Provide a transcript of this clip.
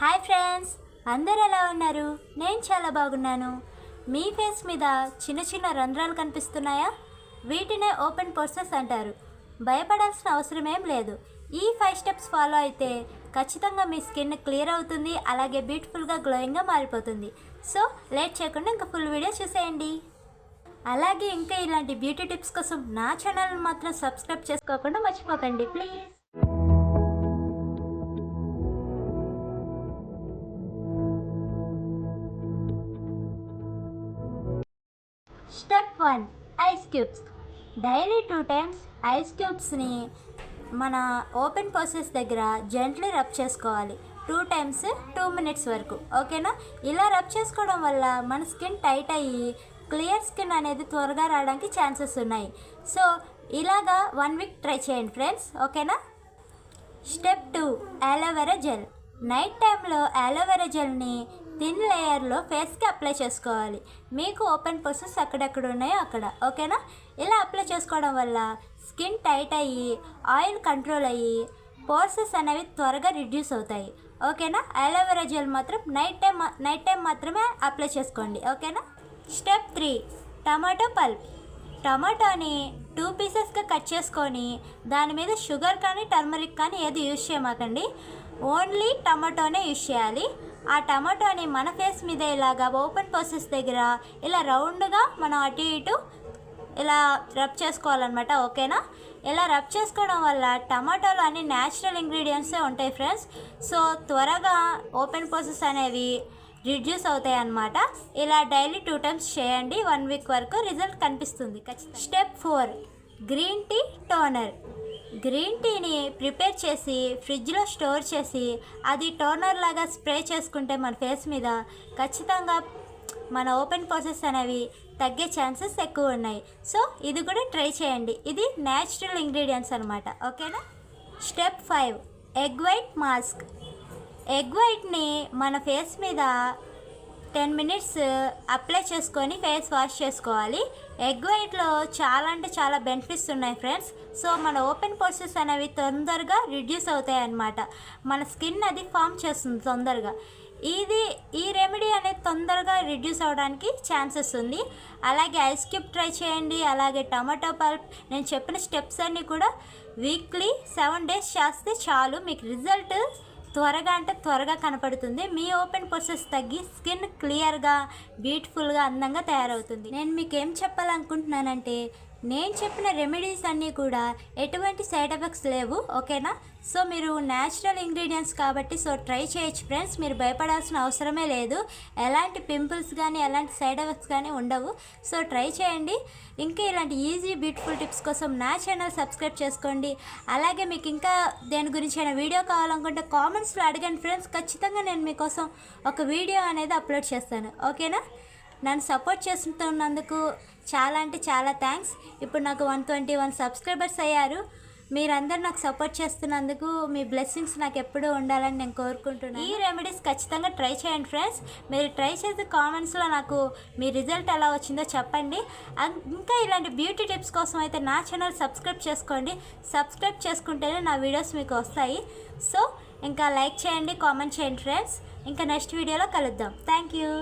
Hi friends అందరు ఎలా ఉన్నారు? నేను చాలా బాగున్నాను. మీ ఫేస్ మీద చిన్న చిన్న రంధ్రాలు కనిపిస్తున్నాయా? వీటినే ఓపెన్ పోర్సెస్ అంటారు. భయపడాల్సిన అవసరం ఏం లేదు. ఈ ఫైవ్ స్టెప్స్ ఫాలో అయితే ఖచ్చితంగా మీ స్కిన్ క్లియర్ అవుతుంది అలాగే బ్యూటిఫుల్గా గ్లోయింగ్గా మారిపోతుంది. సో లేట్ చేయకుండా ఇంకా ఫుల్ వీడియో చూసేయండి. అలాగే ఇంకా ఇలాంటి బ్యూటీ టిప్స్ కోసం నా ఛానల్ మాత్రం సబ్స్క్రైబ్ చేసుకోకుండా మర్చిపోకండి please. Step one ice cubes. Daily two times ice క్యూబ్స్ని మన ఓపెన్ ప్రాసెస్ దగ్గర జెంట్లీ రబ్ చేసుకోవాలి. టూ టైమ్స్ టూ మినిట్స్ వరకు ఓకేనా? ఇలా రబ్ చేసుకోవడం వల్ల మన స్కిన్ టైట్ అయ్యి క్లియర్ స్కిన్ అనేది త్వరగా రావడానికి ఛాన్సెస్ ఉన్నాయి. సో ఇలాగా వన్ వీక్ ట్రై చేయండి ఫ్రెండ్స్ ఓకేనా? Step two aloe vera gel. Night టైంలో అలోవెరా జెల్ని థిన్ లేయర్లో ఫేస్కి అప్లై చేసుకోవాలి. మీకు ఓపెన్ పోర్సెస్ ఎక్కడెక్కడ ఉన్నాయో అక్కడ ఓకేనా? ఇలా అప్లై చేసుకోవడం వల్ల స్కిన్ టైట్ అయ్యి ఆయిల్ కంట్రోల్ అయ్యి పోర్సెస్ అనేవి త్వరగా రిడ్యూస్ అవుతాయి. ఓకేనా? అలోవెరా జెల్ మాత్రం నైట్ టైం నైట్ టైం మాత్రమే అప్లై చేసుకోండి. ఓకేనా? స్టెప్ త్రీ టమాటో పల్ప్ టమాటోని టూ పీసెస్గా కట్ చేసుకొని దాని మీద షుగర్ కానీ టర్మరిక్ కానీ ఏది యూజ్ చేయమాకండి. ఓన్లీ టమాటోనే యూజ్ చేయాలి. ఆ టమాటోని మన ఫేస్ మీద ఇలాగా ఓపెన్ ప్రాసెస్ దగ్గర ఇలా రౌండ్గా మనం అటు ఇటు ఇలా రబ్ చేసుకోవాలన్నమాట ఓకేనా? ఇలా రబ్ చేసుకోవడం వల్ల టమాటాలో అన్ని న్యాచురల్ ఇంగ్రీడియంట్సే ఉంటాయి ఫ్రెండ్స్. సో త్వరగా ఓపెన్ ప్రాసెస్ అనేవి రిడ్యూస్ అవుతాయి అన్నమాట ఇలా డైలీ టూ టైమ్స్ చేయండి వన్ వీక్ వరకు రిజల్ట్ కనిపిస్తుంది. ఖచ్చితంగా. Step four green tea toner green టీని ప్రిపేర్ చేసి ఫ్రిడ్జ్లో స్టోర్ చేసి అది టోనర్ లాగా స్ప్రే చేసుకుంటే మన ఫేస్ మీద ఖచ్చితంగా మన ఓపెన్ ప్రాసెస్ అనేవి తగ్గే ఛాన్సెస్ ఎక్కువ ఉన్నాయి. సో ఇది కూడా ట్రై చేయండి. ఇది న్యాచురల్ ఇంగ్రీడియంట్స్ అనమాట ఓకేనా step five egg white mask egg వైట్ని మన ఫేస్ మీద టెన్ మినిట్స్ అప్లై చేసుకొని ఫేస్ వాష్ చేసుకోవాలి. ఎగ్ వైట్లో చాలా అంటే చాలా బెనిఫిట్స్ ఉన్నాయి ఫ్రెండ్స్. సో మన ఓపెన్ పోర్సెస్ అనేవి తొందరగా రిడ్యూస్ అవుతాయి అన్నమాట. మన స్కిన్ అది ఫామ్ చేస్తుంది తొందరగా. ఇది ఈ రెమెడీ అనేది తొందరగా రిడ్యూస్ అవడానికి ఛాన్సెస్ ఉంది. అలాగే ఐస్ క్యూబ్ ట్రై చేయండి అలాగే టమాటో పల్ప్. నేను చెప్పిన స్టెప్స్ అన్నీ కూడా వీక్లీ సెవెన్ డేస్ చేస్తే చాలు. మీకు రిజల్ట్ త్వరగా అంటే త్వరగా కనపడుతుంది. మీ ఓపెన్ పొసెస్ తగ్గి స్కిన్ క్లియర్గా బ్యూటిఫుల్గా అందంగా తయారవుతుంది. నేను మీకు ఏం చెప్పాలనుకుంటున్నానంటే నేను చెప్పిన రెమెడీస్ అన్నీ కూడా ఎటువంటి సైడ్ ఎఫెక్ట్స్ లేవు ఓకేనా? సో మీరు న్యాచురల్ ఇంగ్రీడియంట్స్ కాబట్టి సో ట్రై చేయొచ్చు ఫ్రెండ్స్ మీరు భయపడాల్సిన అవసరమే లేదు. ఎలాంటి పింపుల్స్ కానీ ఎలాంటి సైడ్ ఎఫెక్ట్స్ కానీ ఉండవు. సో ట్రై చేయండి. ఇంకా ఇలాంటి ఈజీ బ్యూటిఫుల్ టిప్స్ కోసం నా ఛానల్ సబ్స్క్రైబ్ చేసుకోండి. అలాగే మీకు ఇంకా దేని గురించి అయినా వీడియో కావాలనుకుంటే కామెంట్స్లో అడగండి ఫ్రెండ్స్ ఖచ్చితంగా నేను మీకోసం ఒక వీడియో అనేది అప్లోడ్ చేస్తాను. ఓకేనా? నన్ను సపోర్ట్ చేస్తున్నందుకు చాలా అంటే చాలా థ్యాంక్స్. ఇప్పుడు నాకు వన్ ట్వంటీ వన్ సబ్స్క్రైబర్స్ అయ్యారు. మీరందరూ నాకు సపోర్ట్ చేస్తున్నందుకు మీ బ్లెస్సింగ్స్ నాకు ఎప్పుడూ ఉండాలని నేను కోరుకుంటున్నాను. ఈ రెమెడీస్ ఖచ్చితంగా ట్రై చేయండి ఫ్రెండ్స్. మీరు ట్రై చేసే కామెంట్స్లో నాకు మీ రిజల్ట్ ఎలా వచ్చిందో చెప్పండి. ఇంకా ఇలాంటి బ్యూటీ టిప్స్ కోసం అయితే నా ఛానల్ సబ్స్క్రైబ్ చేసుకోండి. సబ్స్క్రైబ్ చేసుకుంటేనే నా వీడియోస్ మీకు వస్తాయి. సో ఇంకా లైక్ చేయండి కామెంట్ చేయండి ఫ్రెండ్స్. ఇంకా నెక్స్ట్ వీడియోలో కలుద్దాం. Thank you.